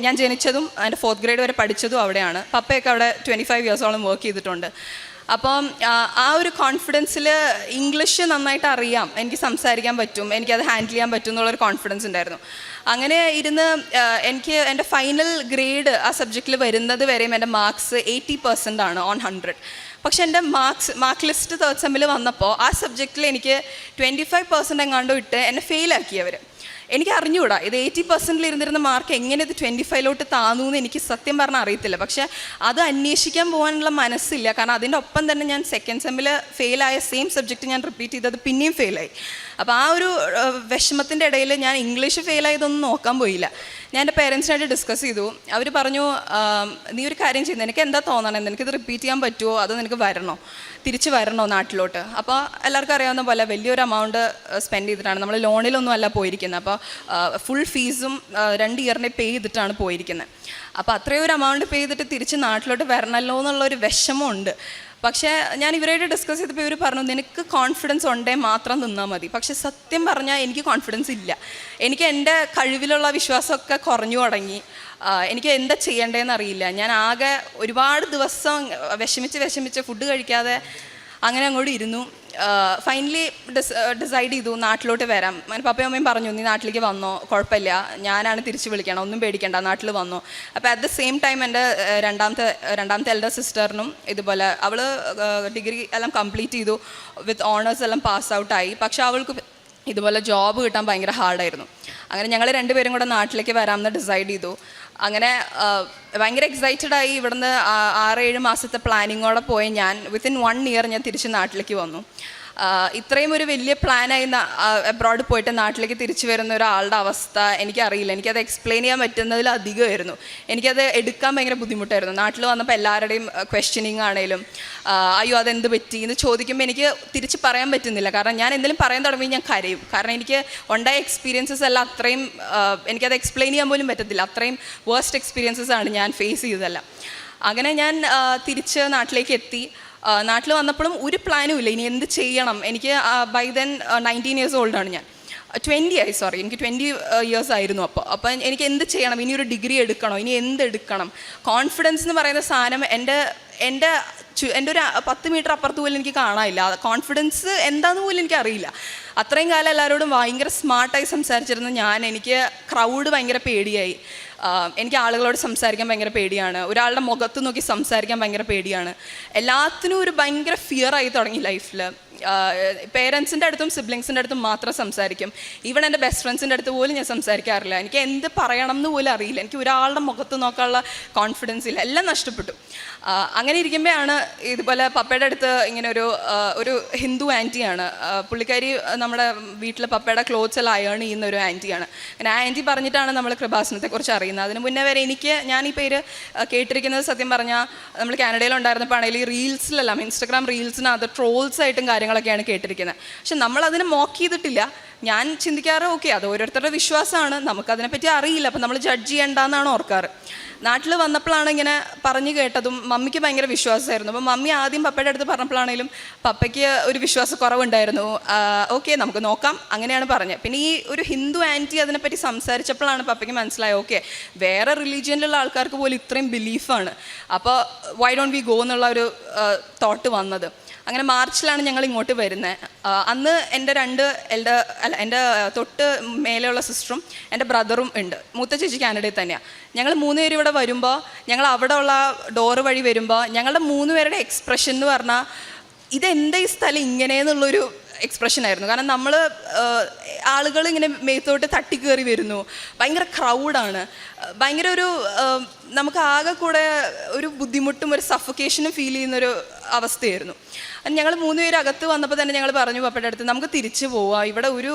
ഞാൻ ജനിച്ചതും എന്റെ ഫോർത്ത് ഗ്രേഡ് വരെ പഠിച്ചതും അവിടെയാണ്. പപ്പയൊക്കെ അവിടെ ട്വന്റി ഫൈവ് ഇയേഴ്സോളം വർക്ക് ചെയ്തിട്ടുണ്ട്. അപ്പം ആ ഒരു കോൺഫിഡൻസിൽ ഇംഗ്ലീഷ് നന്നായിട്ട് അറിയാം. എനിക്ക് സംസാരിക്കാൻ പറ്റും. എനിക്കത് ഹാൻഡിൽ ചെയ്യാൻ പറ്റും എന്നുള്ളൊരു കോൺഫിഡൻസ് ഉണ്ടായിരുന്നു. അങ്ങനെ ഇരുന്ന് എനിക്ക് എന്റെ ഫൈനൽ ഗ്രേഡ് ആ സബ്ജക്റ്റിൽ വരുന്നത് വരെയും എന്റെ മാർക്സ് എയ്റ്റി പെർസെന്റ് ആണ് ഓൺ ഹൺഡ്രഡ് പക്ഷെ എന്റെ മാർക്സ് മാർക്ക് ലിസ്റ്റ് തേർഡ് സെമ്മിൽ വന്നപ്പോൾ ആ സബ്ജക്റ്റിൽ എനിക്ക് ട്വന്റി ഫൈവ് പെർസെന്റ് എങ്ങാണ്ടോ ഇട്ട് എന്നെ ഫെയിലാക്കി അവർ എനിക്ക് അറിഞ്ഞുകൂടാ ഇത് എയ്റ്റി പെർസെന്റിൽ ഇരുന്നിരുന്ന മാർക്ക് എങ്ങനെ ഇത് ട്വന്റി ഫൈവിലോട്ട് താന്നു എന്ന് എനിക്ക് സത്യം പറഞ്ഞാൽ അറിയത്തില്ല. പക്ഷെ അത് അന്വേഷിക്കാൻ പോകാനുള്ള മനസ്സില്ല. കാരണം അതിന്റെ ഒപ്പം തന്നെ ഞാൻ സെക്കൻഡ് സെമ്മിൽ ഫെയിലായ സെയിം സബ്ജക്റ്റ് ഞാൻ റിപ്പീറ്റ് ചെയ്തത് പിന്നെയും ഫെയിലായി അപ്പോൾ ആ ഒരു വിഷമത്തിന്റെ ഇടയിൽ ഞാൻ ഇംഗ്ലീഷ് ഫെയിലായതൊന്നും നോക്കാൻ പോയില്ല. ഞാൻ എന്റെ പേരൻസിനായിട്ട് ഡിസ്കസ് ചെയ്തു. അവർ പറഞ്ഞു നീ ഒരു കാര്യം ചെയ്യുന്നത് എനിക്ക് എന്താ തോന്നണം? എനിക്കിത് റിപ്പീറ്റ് ചെയ്യാൻ പറ്റുമോ അത് നിനക്ക് വരണോ? തിരിച്ച് വരണോ നാട്ടിലോട്ട്? അപ്പോൾ എല്ലാവർക്കും അറിയാവുന്ന പോലെ വലിയൊരു എമൗണ്ട് സ്പെൻഡ് ചെയ്തിട്ടാണ്. നമ്മൾ ലോണിലൊന്നും അല്ല പോയിരിക്കുന്നത്. അപ്പോൾ ഫുൾ ഫീസും രണ്ട് ഇയറിനെ പേ ചെയ്തിട്ടാണ് പോയിരിക്കുന്നത്. അപ്പോൾ അത്രയും ഒരു എമൗണ്ട് പേ ചെയ്തിട്ട് തിരിച്ച് നാട്ടിലോട്ട് വരണമല്ലോ എന്നുള്ളൊരു വിഷമമുണ്ട്. പക്ഷേ ഞാൻ ഇവരായിട്ട് ഡിസ്കസ് ചെയ്തപ്പോൾ ഇവർ പറഞ്ഞു നിനക്ക് കോൺഫിഡൻസ് ഉണ്ടേ മാത്രം നിന്നാൽ മതി. പക്ഷെ സത്യം പറഞ്ഞാൽ എനിക്ക് കോൺഫിഡൻസ് ഇല്ല. എനിക്ക് എന്റെ കഴിവിലുള്ള വിശ്വാസമൊക്കെ കുറഞ്ഞു തുടങ്ങി. എനിക്ക് എന്താ ചെയ്യേണ്ടതെന്ന് അറിയില്ല. ഞാൻ ആകെ ഒരുപാട് ദിവസം വിഷമിച്ച് വിഷമിച്ച് ഫുഡ് കഴിക്കാതെ അങ്ങനെ അങ്ങോട്ട് ഇരുന്നു. ഫൈനലി ഡിസ് ഡിസൈഡ് ചെയ്തു നാട്ടിലോട്ട് വരാം. അങ്ങനെ പപ്പയും അമ്മയും പറഞ്ഞു നീ നാട്ടിലേക്ക് വന്നോ? കുഴപ്പമില്ല. ഞാനാണ് തിരിച്ചു വിളിക്കണം. ഒന്നും പേടിക്കണ്ട നാട്ടിൽ വന്നോ. അപ്പോൾ അറ്റ് ദ സെയിം ടൈം എന്റെ രണ്ടാമത്തെ രണ്ടാമത്തെ എൽഡർ സിസ്റ്ററിനും ഇതുപോലെ അവൾ ഡിഗ്രി എല്ലാം കംപ്ലീറ്റ് ചെയ്തു. വിത്ത് ഓണേഴ്സ് എല്ലാം പാസ് ഔട്ടായി പക്ഷെ അവൾക്ക് ഇതുപോലെ ജോബ് കിട്ടാൻ ഭയങ്കര ഹാർഡായിരുന്നു അങ്ങനെ ഞങ്ങൾ രണ്ടുപേരും കൂടെ നാട്ടിലേക്ക് വരാമെന്ന് ഡിസൈഡ് ചെയ്തു. അങ്ങനെ ഭയങ്കര എക്സൈറ്റഡ് ആയി ഇവിടുന്ന് ആറേഴ് മാസത്തെ പ്ലാനിങ്ങോടെ പോയി ഞാൻ വിത്തിൻ വൺ ഇയർ ഞാൻ തിരിച്ച് നാട്ടിലേക്ക് വന്നു. ഇത്രയും ഒരു വലിയ പ്ലാനായി അബ്രോഡ് പോയിട്ട് നാട്ടിലേക്ക് തിരിച്ചു വരുന്ന ഒരാളുടെ അവസ്ഥ എനിക്കറിയില്ല. എനിക്കത് എക്സ്പ്ലെയിൻ ചെയ്യാൻ പറ്റുന്നതിൽ അധികമായിരുന്നു. എനിക്കത് എടുക്കാൻ ഭയങ്കര ബുദ്ധിമുട്ടായിരുന്നു. നാട്ടിൽ വന്നപ്പോൾ എല്ലാവരുടെയും ക്വസ്റ്റ്യനിങ് ആണെങ്കിലും അയ്യോ അതെന്ത് പറ്റി എന്ന് ചോദിക്കുമ്പോൾ എനിക്ക് തിരിച്ച് പറയാൻ പറ്റുന്നില്ല. കാരണം ഞാൻ എന്തെങ്കിലും പറയാൻ തുടങ്ങി ഞാൻ കരയും. കാരണം എനിക്ക് ഉണ്ടായ എക്സ്പീരിയൻസസ് എല്ലാം അത്രയും എനിക്കത് എക്സ്പ്ലെയിൻ ചെയ്യാൻ പോലും പറ്റത്തില്ല. അത്രയും വേർസ്റ്റ് എക്സ്പീരിയൻസസ് ആണ് ഞാൻ ഫേസ് ചെയ്തതെല്ലാം. അങ്ങനെ ഞാൻ തിരിച്ച് നാട്ടിലേക്ക് എത്തി. നാട്ടിൽ വന്നപ്പോഴും ഒരു പ്ലാനും ഇല്ല. ഇനി എന്ത് ചെയ്യണം? എനിക്ക് ബൈ ദെൻ നയന്റീൻ ഇയേഴ്സ് ഓൾഡാണ് ഞാൻ. ട്വന്റി ആയി സോറി എനിക്ക് ട്വന്റി ഇയേഴ്സ് ആയിരുന്നു അപ്പോൾ അപ്പോൾ എനിക്ക് എന്ത് ചെയ്യണം? ഇനി ഒരു ഡിഗ്രി എടുക്കണോ? ഇനി എന്ത് എടുക്കണം? കോൺഫിഡൻസ് എന്ന് പറയുന്ന സാധനം എന്റെ എന്റെ എന്റെ ഒരു പത്ത് മീറ്റർ അപ്പുറത്ത് പോലും എനിക്ക് കാണാനില്ല. കോൺഫിഡൻസ് എന്താണെന്ന് പോലും എനിക്ക് അറിയില്ല. അത്രയും കാലം എല്ലാവരോടും ഭയങ്കര സ്മാർട്ടായി സംസാരിച്ചിരുന്ന ഞാൻ എനിക്ക് ക്രൗഡ് ഭയങ്കര പേടിയായി. എനിക്ക് ആളുകളോട് സംസാരിക്കാൻ ഭയങ്കര പേടിയാണ്. ഒരാളുടെ മുഖത്ത് നോക്കി സംസാരിക്കാൻ ഭയങ്കര പേടിയാണ്. എല്ലാത്തിനും ഒരു ഭയങ്കര ഫിയർ ആയി തുടങ്ങി ലൈഫിൽ പേരൻസിന്റെ അടുത്തും സിബ്ലിങ്സിന്റെ അടുത്തും മാത്രം സംസാരിക്കും. ഈവൻ എന്റെ ബെസ്റ്റ് ഫ്രണ്ട്സിന്റെ അടുത്ത് പോലും ഞാൻ സംസാരിക്കാറില്ല. എനിക്ക് എന്ത് പറയണം എന്ന് പോലും അറിയില്ല. എനിക്ക് ഒരാളുടെ മുഖത്ത് നോക്കാനുള്ള കോൺഫിഡൻസ് ഇല്ല. എല്ലാം നഷ്ടപ്പെട്ടു. അങ്ങനെ ഇരിക്കുമ്പോഴാണ് ഇതുപോലെ പപ്പയുടെ അടുത്ത് ഇങ്ങനെ ഒരു ഒരു ഹിന്ദു ആന്റിയാണ് പുള്ളിക്കാരി നമ്മുടെ വീട്ടിലെ പപ്പയുടെ ക്ലോത്ത്സ് എല്ലാം അയേൺ ചെയ്യുന്ന ഒരു ആന്റിയാണ് അങ്ങനെ ആ ആന്റി പറഞ്ഞിട്ടാണ് നമ്മൾ കൃപാസനത്തെക്കുറിച്ച് അറിയുന്നത്. അതിന് മുന്നേ വരെ എനിക്ക് ഞാൻ ഈ പേര് കേട്ടിരിക്കുന്നത് സത്യം പറഞ്ഞാൽ നമ്മൾ കാനഡയിൽ ഉണ്ടായിരുന്നപ്പോൾ ആണെങ്കിൽ റീൽസിലെല്ലാം ഇൻസ്റ്റഗ്രാം റീൽസിനകത്ത് ട്രോൾസ് ആയിട്ടും കാര്യങ്ങളൊക്കെയാണ് കേട്ടിരിക്കുന്നത്. പക്ഷെ നമ്മൾ അതിനെ മോക്ക് ചെയ്തിട്ടില്ല. ഞാൻ ചിന്തിക്കാറ് ഓക്കെ അത് ഓരോരുത്തരുടെ വിശ്വാസമാണ്. നമുക്കതിനെപ്പറ്റി അറിയില്ല. അപ്പം നമ്മൾ ജഡ്ജ് ചെയ്യേണ്ടെന്നാണ് ഓർക്കാറ്. നാട്ടിൽ വന്നപ്പോഴാണ് ഇങ്ങനെ പറഞ്ഞു കേട്ടതും മമ്മിക്ക് ഭയങ്കര വിശ്വാസമായിരുന്നു. അപ്പം മമ്മി ആദ്യം പപ്പയുടെ അടുത്ത് പറഞ്ഞപ്പോഴാണെങ്കിലും പപ്പയ്ക്ക് ഒരു വിശ്വാസക്കുറവുണ്ടായിരുന്നു. ഓക്കെ നമുക്ക് നോക്കാം. അങ്ങനെയാണ് പറഞ്ഞത്. പിന്നെ ഈ ഒരു ഹിന്ദു ആന്റി അതിനെപ്പറ്റി സംസാരിച്ചപ്പോഴാണ് പപ്പയ്ക്ക് മനസ്സിലായത്. ഓക്കെ വേറെ റിലീജിയനിലുള്ള ആൾക്കാർക്ക് പോലും ഇത്രയും ബിലീഫാണ് അപ്പോൾ വൈ ഡോണ്ട് വി ഗോ എന്നുള്ള ഒരു തോട്ട് വന്നത്. അങ്ങനെ മാർച്ചിലാണ് ഞങ്ങൾ ഇങ്ങോട്ട് വരുന്നത് അന്ന് എന്റെ രണ്ട് എന്റെ അല്ല എന്റെ തൊട്ട് മേലെയുള്ള സിസ്റ്ററും എന്റെ ബ്രദറും ഉണ്ട്. മൂത്ത ചേച്ചി കാനഡയിൽ തന്നെയാണ് ഞങ്ങൾ മൂന്ന് പേര് ഇവിടെ വരുമ്പോൾ ഞങ്ങൾ അവിടെ ഉള്ള ഡോറ് വഴി വരുമ്പോൾ ഞങ്ങളുടെ മൂന്ന് പേരുടെ എക്സ്പ്രഷൻ എന്ന് പറഞ്ഞാൽ ഇതെന്താ ഈ സ്ഥലം ഇങ്ങനെയെന്നുള്ളൊരു എക്സ്പ്രഷൻ ആയിരുന്നു. കാരണം നമ്മൾ ആളുകൾ ഇങ്ങനെ മേത്തോട്ട് തട്ടിക്കേറി വരുന്നു. ഭയങ്കര ക്രൗഡാണ് ഭയങ്കര ഒരു നമുക്ക് ആകെ കൂടെ ഒരു ബുദ്ധിമുട്ടും ഒരു സഫക്കേഷനും ഫീൽ ചെയ്യുന്നൊരു അവസ്ഥയായിരുന്നു. ഞങ്ങൾ മൂന്ന് പേര് അകത്ത് വന്നപ്പോൾ തന്നെ ഞങ്ങൾ പറഞ്ഞു പപ്പയുടെ അടുത്ത് നമുക്ക് തിരിച്ചു പോവാം. ഇവിടെ ഒരു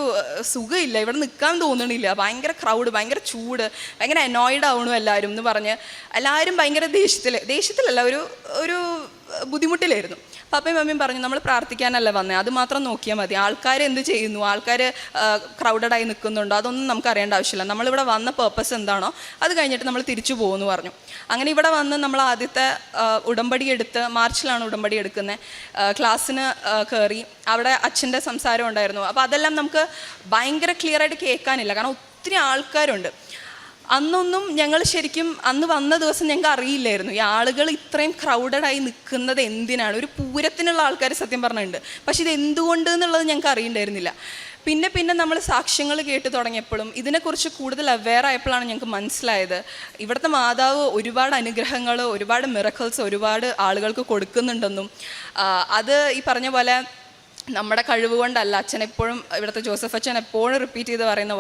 സുഖമില്ല. ഇവിടെ നിൽക്കാൻ തോന്നണില്ല. ഭയങ്കര ക്രൗഡ് ഭയങ്കര ചൂട്. ഭയങ്കര അനോയിഡ് ആവണു എല്ലാവരും എന്ന് പറഞ്ഞ് എല്ലാവരും ഭയങ്കര ദേഷ്യത്തിൽ ദേഷ്യത്തിലല്ല ഒരു ഒരു ബുദ്ധിമുട്ടിലായിരുന്നു. പപ്പയും മമ്മിയും പറഞ്ഞു നമ്മൾ പ്രാർത്ഥിക്കാനല്ല വന്നത് അത് മാത്രം നോക്കിയാൽ മതി. ആൾക്കാർ എന്ത് ചെയ്യുന്നു? ആൾക്കാർ ക്രൗഡഡായി നിൽക്കുന്നുണ്ടോ അതൊന്നും നമുക്ക് അറിയേണ്ട ആവശ്യമില്ല. നമ്മളിവിടെ വന്ന പേർപ്പസ് എന്താണോ അത് കഴിഞ്ഞിട്ട് നമ്മൾ തിരിച്ചു പോകുമെന്ന് പറഞ്ഞു. അങ്ങനെ ഇവിടെ വന്ന് നമ്മൾ ആദ്യത്തെ ഉടമ്പടി എടുത്ത് മാർച്ചിലാണ് ഉടമ്പടി എടുക്കുന്നത് ക്ലാസ്സിന് കയറി അവിടെ അച്ഛന്റെ സംസാരം ഉണ്ടായിരുന്നു. അപ്പോൾ അതെല്ലാം നമുക്ക് ഭയങ്കര ക്ലിയർ ആയിട്ട് കേൾക്കാനില്ല. കാരണം ഒത്തിരി ആൾക്കാരുണ്ട്. അന്നൊന്നും ഞങ്ങൾ ശരിക്കും അന്ന് വന്ന ദിവസം ഞങ്ങൾക്ക് അറിയില്ലായിരുന്നു. ഈ ആളുകൾ ഇത്രയും ക്രൗഡഡായി നിൽക്കുന്നത് എന്തിനാണ്? ഒരു പൂരത്തിനുള്ള ആൾക്കാർ സത്യം പറഞ്ഞിട്ടുണ്ട്. പക്ഷേ ഇത് എന്തുകൊണ്ട് എന്നുള്ളത് ഞങ്ങൾക്ക് അറിയണ്ടായിരുന്നില്ല. പിന്നെ പിന്നെ നമ്മൾ സാക്ഷ്യങ്ങൾ കേട്ട് തുടങ്ങിയപ്പോഴും ഇതിനെക്കുറിച്ച് കൂടുതൽ അവെയർ ആയപ്പോഴാണ് ഞങ്ങൾക്ക് മനസ്സിലായത്. ഇവിടുത്തെ മാതാവ് ഒരുപാട് അനുഗ്രഹങ്ങൾ ഒരുപാട് മിറക്കിൾസ് ഒരുപാട് ആളുകൾക്ക് കൊടുക്കുന്നുണ്ടെന്നും അത് ഈ പറഞ്ഞ പോലെ നമ്മുടെ കഴിവ് കൊണ്ടല്ല. അച്ഛൻ എപ്പോഴും ഇവിടുത്തെ ജോസഫ് അച്ഛൻ എപ്പോഴും റിപ്പീറ്റ് ചെയ്ത് പറയുന്ന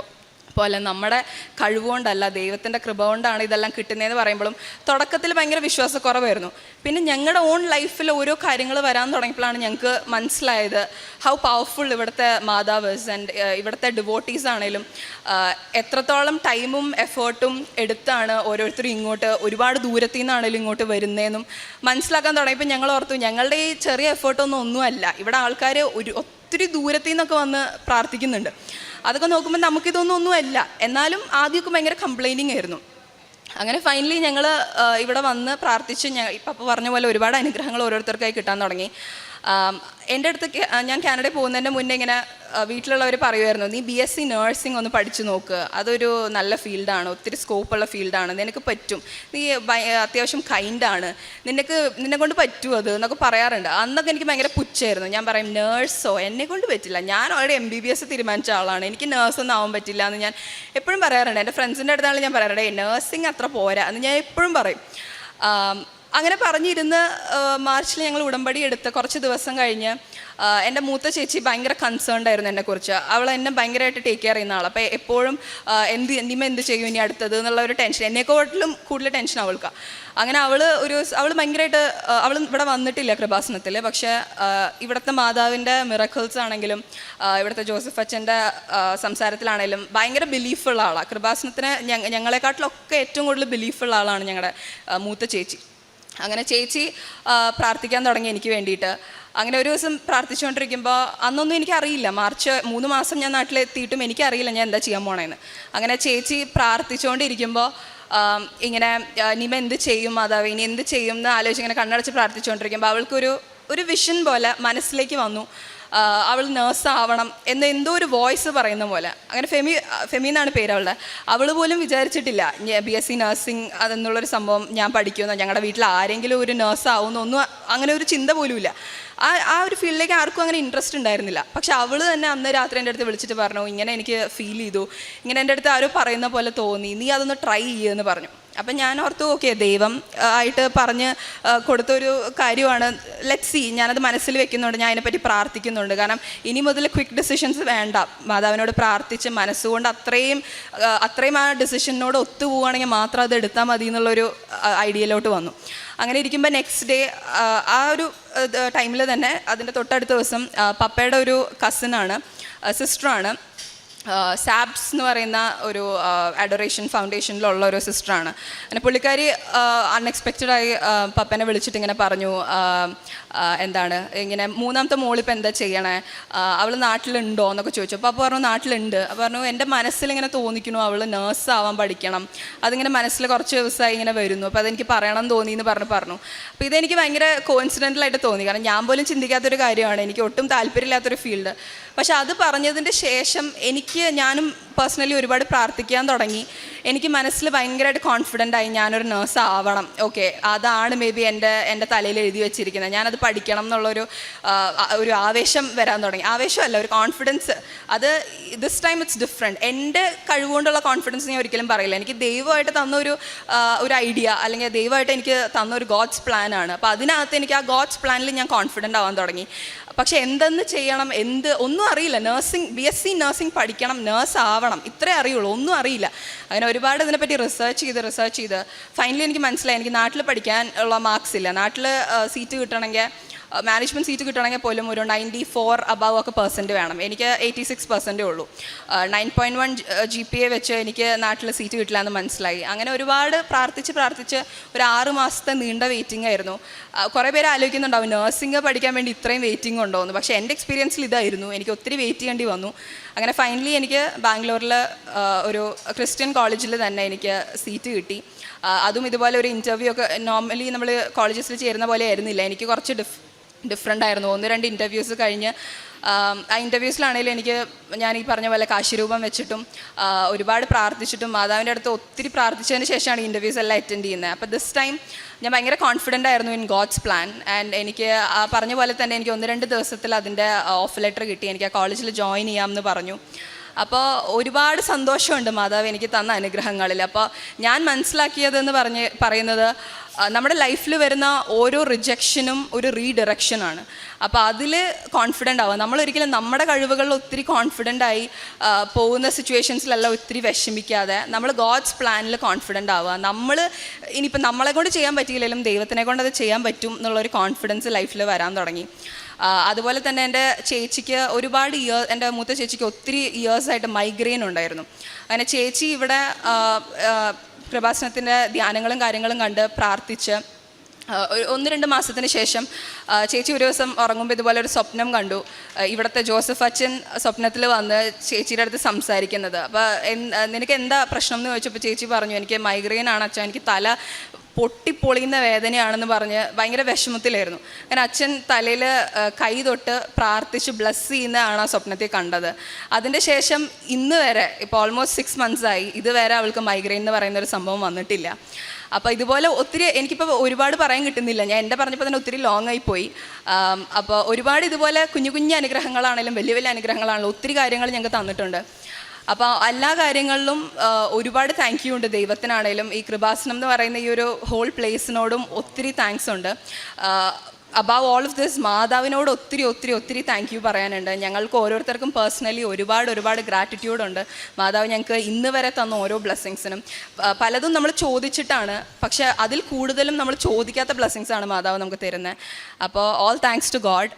പോലെ നമ്മുടെ കഴിവുകൊണ്ടല്ല ദൈവത്തിന്റെ കൃപ കൊണ്ടാണ് ഇതെല്ലാം കിട്ടുന്നതെന്ന് പറയുമ്പോഴും തുടക്കത്തിൽ ഭയങ്കര വിശ്വാസക്കുറവായിരുന്നു. പിന്നെ ഞങ്ങളുടെ ഓൺ ലൈഫിൽ ഓരോ കാര്യങ്ങൾ വരാൻ തുടങ്ങിയപ്പോഴാണ് ഞങ്ങൾക്ക് മനസ്സിലായത് ഹൗ പവർഫുൾ ഇവിടുത്തെ മാതാവേഴ്സ് ആൻഡ് ഇവിടുത്തെ ഡിവോട്ടീസ് ആണെങ്കിലും എത്രത്തോളം ടൈമും എഫേർട്ടും എടുത്താണ് ഓരോരുത്തരും ഇങ്ങോട്ട് ഒരുപാട് ദൂരത്തു നിന്നാണേലും ഇങ്ങോട്ട് വരുന്നതെന്നും മനസ്സിലാക്കാൻ തുടങ്ങിയപ്പോൾ ഞങ്ങൾ ഓർത്തു ഞങ്ങളുടെ ഈ ചെറിയ എഫേർട്ടൊന്നും ഒന്നുമല്ല. ഇവിടെ ആൾക്കാർ ഒരു ഒത്തിരി ദൂരത്തു നിന്നൊക്കെ വന്ന് പ്രാർത്ഥിക്കുന്നുണ്ട്. അതൊക്കെ നോക്കുമ്പോൾ നമുക്കിതൊന്നും ഒന്നുമല്ല. എന്നാലും ആദ്യമൊക്കെ ഭയങ്കര കംപ്ലൈനിങ് ആയിരുന്നു. അങ്ങനെ ഫൈനലി ഞങ്ങൾ ഇവിടെ വന്ന് പ്രാർത്ഥിച്ച് ഞങ്ങൾ ഇപ്പം പറഞ്ഞ പോലെ ഒരുപാട് അനുഗ്രഹങ്ങൾ ഓരോരുത്തർക്കായി കിട്ടാൻ തുടങ്ങി. എന്റെ അടുത്ത് ഞാൻ കാനഡയിൽ പോകുന്നതിന്റെ മുന്നേ ഇങ്ങനെ വീട്ടിലുള്ളവർ പറയുമായിരുന്നു നീ ബി എസ് സി നേഴ്സിംഗ് ഒന്ന് പഠിച്ചു നോക്ക്. അതൊരു നല്ല ഫീൽഡാണ് ഒത്തിരി സ്കോപ്പുള്ള ഫീൽഡാണ്. നിനക്ക് പറ്റും. നീ അത്യാവശ്യം കൈൻഡാണ് നിനക്ക് നിന്നെ കൊണ്ട് പറ്റുമോ അത് എന്നൊക്കെ പറയാറുണ്ട്. അന്നൊക്കെ എനിക്ക് ഭയങ്കര പുച്ഛമായിരുന്നു ഞാൻ പറയും നേഴ്സോ എന്നെ കൊണ്ട് പറ്റില്ല. ഞാൻ already M B B S തീരുമാനിച്ച ആളാണ്. എനിക്ക് നേഴ്സൊന്നും ആവാൻ പറ്റില്ല എന്ന് ഞാൻ എപ്പോഴും പറയാറുണ്ട്. എന്റെ ഫ്രണ്ട്സിന്റെ അടുത്താണ് ഞാൻ പറയാറുണ്ട് നേഴ്സിംഗ് അത്ര പോരാ എന്ന് ഞാൻ എപ്പോഴും പറയും. അങ്ങനെ പറഞ്ഞിരുന്ന് മാർച്ചിൽ ഞങ്ങൾ ഉടമ്പടി എടുത്ത് കുറച്ച് ദിവസം കഴിഞ്ഞ് എന്റെ മൂത്ത ചേച്ചി ഭയങ്കര കൺസേൺഡ് ആയിരുന്നു എന്നെക്കുറിച്ച്. അവൾ എന്നെ ഭയങ്കരമായിട്ട് ടേക്ക് കെയർ ചെയ്യുന്ന ആളാണ് അപ്പോൾ എപ്പോഴും എന്ത് നിമ എന്ത് ചെയ്യും ഇനി അടുത്തത് എന്നുള്ള ഒരു ടെൻഷൻ എന്നെക്കാട്ടിലും കൂടുതൽ ടെൻഷൻ അവൾക്ക്. അങ്ങനെ അവൾ ഒരു അവൾ ഭയങ്കരമായിട്ട് അവൾ ഇവിടെ വന്നിട്ടില്ല കൃപാസനത്തിൽ. പക്ഷേ ഇവിടുത്തെ മാതാവിന്റെ മിറക്കിൾസ് ആണെങ്കിലും ഇവിടുത്തെ ജോസഫ് അച്ഛന്റെ സംസാരത്തിലാണെങ്കിലും ഭയങ്കര ബിലീഫുള്ള ആളാണ് കൃപാസനത്തിന് ഞങ്ങ ഞങ്ങളെക്കാട്ടിലൊക്കെ ഏറ്റവും കൂടുതൽ ബിലീഫുള്ള ആളാണ് ഞങ്ങളുടെ മൂത്ത ചേച്ചി. അങ്ങനെ ചേച്ചി പ്രാർത്ഥിക്കാൻ തുടങ്ങി എനിക്ക് വേണ്ടിയിട്ട്. അങ്ങനെ ഒരു ദിവസം പ്രാർത്ഥിച്ചുകൊണ്ടിരിക്കുമ്പോൾ അന്നൊന്നും എനിക്കറിയില്ല. മാർച്ച് മൂന്ന് മാസം ഞാൻ നാട്ടിലെത്തിയിട്ടും എനിക്കറിയില്ല ഞാൻ എന്താ ചെയ്യാൻ പോണേന്ന്. അങ്ങനെ ചേച്ചി പ്രാർത്ഥിച്ചുകൊണ്ടിരിക്കുമ്പോൾ ഇങ്ങനെ നിമ എന്ത് ചെയ്യും മാതാവ് ഇനി എന്ത് ചെയ്യും എന്ന് ആലോചിച്ച് ഇങ്ങനെ കണ്ണടച്ച് പ്രാർത്ഥിച്ചുകൊണ്ടിരിക്കുമ്പോൾ അവൾക്കൊരു ഒരു വിഷൻ പോലെ മനസ്സിലേക്ക് വന്നു. അവൾ നേഴ്സാവണം എന്ന് എന്തോ ഒരു വോയിസ് പറയുന്ന പോലെ. അങ്ങനെ ഫെമി ഫെമി എന്നാണ് പേര് അവളുടെ. അവൾ പോലും വിചാരിച്ചിട്ടില്ല ബി എസ് സി നഴ്സിംഗ് അതെന്നുള്ളൊരു സംഭവം ഞാൻ പഠിക്കുമെന്നോ ഞങ്ങളുടെ വീട്ടിൽ ആരെങ്കിലും ഒരു നേഴ്സ് ആവുമെന്നോ ഒന്നും അങ്ങനെ ഒരു ചിന്ത പോലും ഇല്ല. ആ ആ ഒരു ഫീൽഡിലേക്ക് ആർക്കും അങ്ങനെ ഇൻട്രസ്റ്റ് ഉണ്ടായിരുന്നില്ല. പക്ഷെ അവൾ തന്നെ അന്ന് രാത്രി എന്റെ അടുത്ത് വിളിച്ചിട്ട് പറഞ്ഞു ഇങ്ങനെ എനിക്ക് ഫീൽ ചെയ്തു. ഇങ്ങനെ എന്റെ അടുത്ത് ആരോ പറയുന്ന പോലെ തോന്നി. നീ അതൊന്ന് ട്രൈ ചെയ്യുമെന്ന് പറഞ്ഞു. അപ്പം ഞാൻ ഓർത്തു ഓക്കെ ദൈവം ആയിട്ട് പറഞ്ഞ് കൊടുത്തൊരു കാര്യമാണ്. ലെറ്റ് സി ഞാനത് മനസ്സിൽ വെക്കുന്നുണ്ട്. ഞാൻ അതിനെപ്പറ്റി പ്രാർത്ഥിക്കുന്നുണ്ട്. കാരണം ഇനി മുതൽ ക്വിക്ക് ഡിസിഷൻസ് വേണ്ട. മാതാവിനോട് പ്രാർത്ഥിച്ച് മനസ്സുകൊണ്ട് അത്രയും അത്രയും ആ ഡിസിഷനോട് ഒത്തുപോവുകയാണെങ്കിൽ മാത്രം അത് എടുത്താൽ മതി എന്നുള്ളൊരു ഐഡിയയിലോട്ട് വന്നു. അങ്ങനെ ഇരിക്കുമ്പോൾ നെക്സ്റ്റ് ഡേ ആ ഒരു ടൈമിൽ തന്നെ അതിന്റെ തൊട്ടടുത്ത ദിവസം പപ്പയുടെ ഒരു കസിനാണ് സിസ്റ്ററാണ് സാബ്സ് എന്ന് പറയുന്ന ഒരു അഡോറേഷൻ ഫൗണ്ടേഷനിലുള്ള ഒരു സിസ്റ്ററാണ് അങ്ങനെ പുള്ളിക്കാരി അൺഎക്സ്പെക്റ്റഡായി പപ്പനെ വിളിച്ചിട്ട് ഇങ്ങനെ പറഞ്ഞു എന്താണ് ഇങ്ങനെ മൂന്നാമത്തെ മോളിപ്പോൾ എന്താ ചെയ്യണേ? അവൾ നാട്ടിലുണ്ടോ എന്നൊക്കെ ചോദിച്ചു. അപ്പോൾ അപ്പോൾ പറഞ്ഞു നാട്ടിലുണ്ട്. അപ്പോൾ പറഞ്ഞു എന്റെ മനസ്സിലിങ്ങനെ തോന്നിക്കുന്നു അവൾ നേഴ്സ് ആവാൻ പഠിക്കണം. അതിങ്ങനെ മനസ്സിൽ കുറച്ച് ദിവസമായി ഇങ്ങനെ വരുന്നു. അപ്പോൾ അതെനിക്ക് പറയണം തോന്നി എന്ന് പറഞ്ഞ് പറഞ്ഞു. അപ്പോൾ ഇതെനിക്ക് ഭയങ്കര കോയിൻസിഡന്റലായിട്ട് തോന്നി. കാരണം ഞാൻ പോലും ചിന്തിക്കാത്തൊരു കാര്യമാണ്. എനിക്ക് ഒട്ടും താല്പര്യമില്ലാത്തൊരു ഫീൽഡ് പക്ഷെ അത് പറഞ്ഞതിന്റെ ശേഷം എനിക്ക് ഞാനും പേഴ്സണലി ഒരുപാട് പ്രാർത്ഥിക്കാൻ തുടങ്ങി. എനിക്ക് മനസ്സിൽ ഭയങ്കരമായിട്ട് കോൺഫിഡന്റ് ആയി ഞാനൊരു നേഴ്സ് ആവണം. ഓക്കെ അതാണ് മേ ബി എന്റെ എന്റെ തലയിൽ എഴുതി വെച്ചിരിക്കുന്നത്. ഞാനത് പഠിക്കണം എന്നുള്ളൊരു ഒരു ആവേശം വരാൻ തുടങ്ങി. ആവേശമല്ല ഒരു കോൺഫിഡൻസ് അത് ദിസ് ടൈം ഇറ്റ്സ് ഡിഫറെന്റ് എന്റെ കഴിവുകൊണ്ടുള്ള കോൺഫിഡൻസ് ഞാൻ ഒരിക്കലും പറയില്ല. എനിക്ക് ദൈവമായിട്ട് തന്ന ഒരു ഐഡിയ അല്ലെങ്കിൽ ദൈവമായിട്ട് എനിക്ക് തന്ന ഒരു ഗോഡ്സ് പ്ലാനാണ് അപ്പോൾ അതിനകത്ത് എനിക്ക് ആ ഗോഡ്സ് പ്ലാനിൽ ഞാൻ കോൺഫിഡന്റ് ആവാൻ തുടങ്ങി. പക്ഷെ എന്തെന്ന് ചെയ്യണം എന്ത് ഒന്നും അറിയില്ല. Nursing B S C nursing പഠിക്കണം നേഴ്സ് ആവണം. ഇത്രേ അറിയുള്ളൂ ഒന്നും അറിയില്ല. അങ്ങനെ ഒരുപാട് ഇതിനെപ്പറ്റി റിസർച്ച് ചെയ്ത് റിസർച്ച് ചെയ്ത്. ഫൈനലി എനിക്ക് മനസ്സിലായി എനിക്ക് നാട്ടിൽ പഠിക്കാൻ ഉള്ള മാർക്സ് ഇല്ല. നാട്ടിൽ സീറ്റ് കിട്ടണമെങ്കിൽ മാനേജ്മെന്റ് സീറ്റ് കിട്ടണമെങ്കിൽ പോലും ഒരു നയന്റി ഫോർ അബവ് ഒക്കെ പെർസെന്റ് വേണം. എനിക്ക് എയ്റ്റി സിക്സ് പെർസെന്റേ ഉള്ളൂ nine point one G P A വെച്ച് എനിക്ക് നാട്ടിൽ സീറ്റ് കിട്ടില്ല എന്ന് മനസ്സിലായി. അങ്ങനെ ഒരുപാട് പ്രാർത്ഥിച്ച് പ്രാർത്ഥിച്ച് ഒരു ആറ് മാസത്തെ നീണ്ട വെയിറ്റിംഗ് ആയിരുന്നു. കുറേ പേര് ആലോചിക്കുന്നുണ്ടാവും നഴ്സിംഗ് പഠിക്കാൻ വേണ്ടി ഇത്രയും വെയിറ്റിംഗ് ഉണ്ടോ എന്ന് പക്ഷേ എന്റെ എക്സ്പീരിയൻസിൽ ഇതായിരുന്നു. എനിക്ക് ഒത്തിരി വെയിറ്റ് ചെയ്യേണ്ടി വന്നു. അങ്ങനെ ഫൈനലി എനിക്ക് ബാംഗ്ലൂരിൽ ഒരു ക്രിസ്ത്യൻ കോളേജിൽ തന്നെ എനിക്ക് സീറ്റ് കിട്ടി. അതും ഇതുപോലെ ഒരു ഇന്റർവ്യൂ ഒക്കെ നോർമലി നമ്മൾ കോളേജസിൽ ചേരുന്ന പോലെ ആയിരുന്നില്ല. എനിക്ക് കുറച്ച് ഡിഫ് ഡിഫറെന്റ് ആയിരുന്നു. ഒന്ന് രണ്ട് ഇന്റർവ്യൂസ് കഴിഞ്ഞ് ആം, ഇന്റർവ്യൂസിലാണെങ്കിലും എനിക്ക് ഞാൻ ഈ പറഞ്ഞ പോലെ കാശിരൂപം വെച്ചിട്ടും ഒരുപാട് പ്രാർത്ഥിച്ചിട്ടും മാതാവിന്റെ അടുത്ത് ഒത്തിരി പ്രാർത്ഥിച്ചതിന് ശേഷമാണ് ഇന്റർവ്യൂസ് എല്ലാം അറ്റൻഡ് ചെയ്യുന്നത്. അപ്പോൾ ദിസ് ടൈം ഞാൻ ഭയങ്കര കോൺഫിഡന്റ് ആയിരുന്നു ഇൻ ഗോഡ്സ് പ്ലാൻ ആൻഡ് എനിക്ക് ആ പറഞ്ഞ പോലെ തന്നെ എനിക്ക് ഒന്ന് രണ്ട് ദിവസത്തിൽ അതിന്റെ ഓഫ് ലെറ്റർ കിട്ടി. എനിക്ക് ആ കോളേജിൽ ജോയിൻ ചെയ്യാമെന്ന് പറഞ്ഞു. അപ്പോൾ ഒരുപാട് സന്തോഷമുണ്ട് മാതാവ് എനിക്ക് തന്ന അനുഗ്രഹങ്ങളിൽ. അപ്പോൾ ഞാൻ മനസ്സിലാക്കിയതെന്ന് പറഞ്ഞ് പറയുന്നത് നമ്മുടെ ലൈഫിൽ വരുന്ന ഓരോ റിജക്ഷനും ഒരു റീഡിറക്ഷനാണ് അപ്പോൾ അതിൽ കോൺഫിഡന്റ് ആവുക. നമ്മളൊരിക്കലും നമ്മുടെ കഴിവുകളിൽ ഒത്തിരി കോൺഫിഡന്റ് ആയി പോകുന്ന സിറ്റുവേഷൻസിലെല്ലാം ഒത്തിരി വിഷമിക്കാതെ നമ്മൾ ഗോഡ്സ് പ്ലാനിൽ കോൺഫിഡന്റ് ആവുക. നമ്മൾ ഇനിയിപ്പോൾ നമ്മളെ കൊണ്ട് ചെയ്യാൻ പറ്റിയില്ലെങ്കിലും ദൈവത്തിനെ കൊണ്ട് അത് ചെയ്യാൻ പറ്റും എന്നുള്ളൊരു കോൺഫിഡൻസ് ലൈഫിൽ വരാൻ തുടങ്ങി. അതുപോലെ തന്നെ എന്റെ ചേച്ചിക്ക് ഒരുപാട് ഇയർ എന്റെ മൂത്ത ചേച്ചിക്ക് ഒത്തിരി ഇയേഴ്സായിട്ട് മൈഗ്രെയിൻ ഉണ്ടായിരുന്നു. അങ്ങനെ ചേച്ചി ഇവിടെ ആ, ധ്യാനങ്ങളും കാര്യങ്ങളും കണ്ട് പ്രാർത്ഥിച്ച് ഒന്ന് രണ്ട് മാസത്തിന് ശേഷം ചേച്ചി ഒരു ദിവസം ഉറങ്ങുമ്പോൾ ഇതുപോലെ ഒരു സ്വപ്നം കണ്ടു. ഇവിടുത്തെ ജോസഫ് അച്ഛൻ സ്വപ്നത്തിൽ വന്ന് ചേച്ചിയുടെ അടുത്ത് സംസാരിക്കുന്നത്. അപ്പോൾ നിനക്ക് എന്താ പ്രശ്നം എന്ന് ചോദിച്ചപ്പോൾ ചേച്ചി പറഞ്ഞു എനിക്ക് മൈഗ്രെയിൻ ആണ് അച്ഛൻ എനിക്ക് തല പൊട്ടിപ്പൊളിയുന്ന വേദനയാണെന്ന് പറഞ്ഞ് ഭയങ്കര വിഷമത്തിലായിരുന്നു. അങ്ങനെ അച്ഛൻ തലയിൽ കൈ തൊട്ട് പ്രാർത്ഥിച്ച് ബ്ലസ് ചെയ്യുന്നതാണ് ആ സ്വപ്നത്തിൽ കണ്ടത്. അതിന്റെ ശേഷം ഇന്ന് വരെ ഇപ്പോൾ ഓൾമോസ്റ്റ് സിക്സ് മന്ത്സ് ആയി ഇതുവരെ അവൾക്ക് മൈഗ്രെയിൻ എന്ന് പറയുന്ന ഒരു സംഭവം വന്നിട്ടില്ല. അപ്പോൾ ഇതുപോലെ ഒത്തിരി എനിക്കിപ്പോൾ ഒരുപാട് പറയാൻ കിട്ടുന്നില്ല. ഞാൻ എന്റെ പറഞ്ഞപ്പോൾ തന്നെ ഒത്തിരി ലോങ് ആയി പോയി. അപ്പോൾ ഒരുപാട് ഇതുപോലെ കുഞ്ഞു കുഞ്ഞു അനുഗ്രഹങ്ങളാണെങ്കിലും വലിയ വലിയ അനുഗ്രഹങ്ങളാണെങ്കിലും ഒത്തിരി കാര്യങ്ങൾ ഞങ്ങൾക്ക് തന്നിട്ടുണ്ട്. അപ്പോൾ എല്ലാ കാര്യങ്ങളിലും ഒരുപാട് താങ്ക് യു ഉണ്ട് ദൈവത്തിനാണേലും. ഈ കൃപാസനം എന്ന് പറയുന്ന ഈ ഒരു ഹോൾ പ്ലേസിനോടും ഒത്തിരി താങ്ക്സ് ഉണ്ട്. അബവ് ഓൾ ഓഫ് ദിസ് മാതാവിനോട് ഒത്തിരി ഒത്തിരി ഒത്തിരി താങ്ക് യു പറയാനുണ്ട്. ഞങ്ങൾക്ക് ഓരോരുത്തർക്കും പേഴ്സണലി ഒരുപാട് ഒരുപാട് ഗ്രാറ്റിറ്റ്യൂഡ് ഉണ്ട്. മാതാവ് ഞങ്ങൾക്ക് ഇന്ന് വരെ തന്ന ഓരോ ബ്ലെസ്സിങ്സിനും പലതും നമ്മൾ ചോദിച്ചിട്ടാണ്. പക്ഷേ അതിൽ കൂടുതലും നമ്മൾ ചോദിക്കാത്ത ബ്ലെസ്സിങ്സാണ് മാതാവ് നമുക്ക് തരുന്നത്. അപ്പോൾ ഓൾ താങ്ക്സ് ടു ഗോഡ്